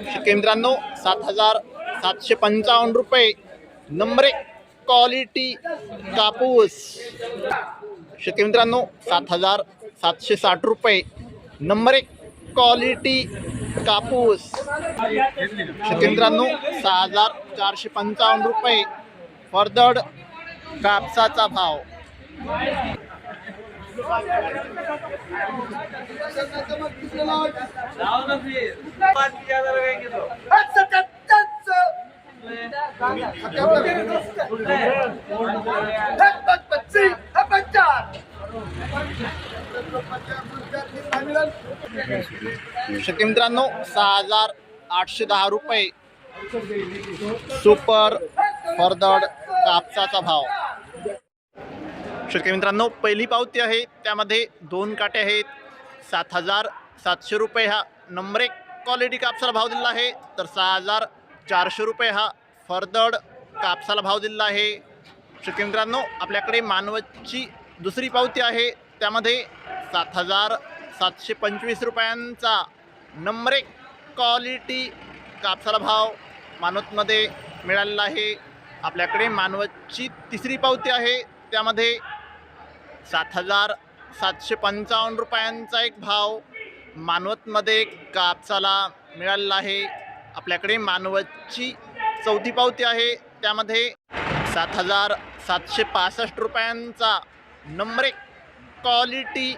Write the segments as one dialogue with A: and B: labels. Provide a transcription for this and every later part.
A: मित्रांनो सात हजार सातशे पंचावन्न रुपये. नंबर एक क्वालिटी कापूस. शेतकरी मित्रांनो सात हजार सातशे साठ रुपये. नंबर एक क्वालिटी कापूस. शेतकरी मित्रांनो सहा हजार चारशे पंचावन्न रुपये. फरदड कापसाचा भाव. शेतकरी मित्रांनो सहा हजार आठशे दहा रुपये सुपर फरदड कापसाचा भाव. शेतकरी मित्रांनो पहिली पावती आहे. त्यामध्ये दोन काटे आहेत. सात हजार सातशे रुपये हा नंबर एक क्वालिटी कापसाला भाव दिलेला आहे. तर सहा हजार चारशे रुपये हा फरदड कापसाला भाव दिलेला आहे. शेतकरी मित्रांनो आपल्याकडे मानवतची दुसरी पावती आहे. त्यामध्ये सात हजार सातशे पंचवीस रुपयांचा नंबर एक क्वालिटी कापसाला भाव मानवतमध्ये मिळालेला आहे. आपल्याकडे मानवतची तिसरी पावती आहे. त्यामध्ये सात हजार सातशे पंचावन्न रुपयांचा एक भाव मानवतमध्ये कापसाला मिळालेला आहे. आपल्याकडे मानवतची चौथी पावती आहे. त्यामध्ये सात हजार सातशे पासष्ट रुपयांचा नंबर एक क्वालिटी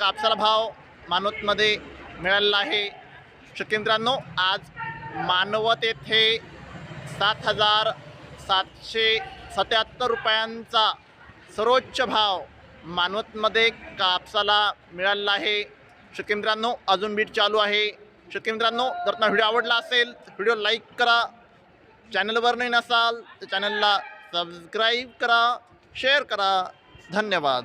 A: कापसाला भाव मानवतमध्ये मिळालेला आहे. शकेंद्रांनो आज मानवत येथे सात हजार सातशे सत्याहत्तर रुपयांचा सर्वोच्च भाव मानवतमध्ये कापसाला मिळालेला आहे. शेतकरी अजून बीट चालू आहे. शेतकरी मित्रांनो जर तुम्हाला व्हिडिओ आवडला असेल तर व्हिडिओ लाईक करा चॅनलवर नाही नसाल तर चॅनलला सबस्क्राईब करा शेअर करा. धन्यवाद.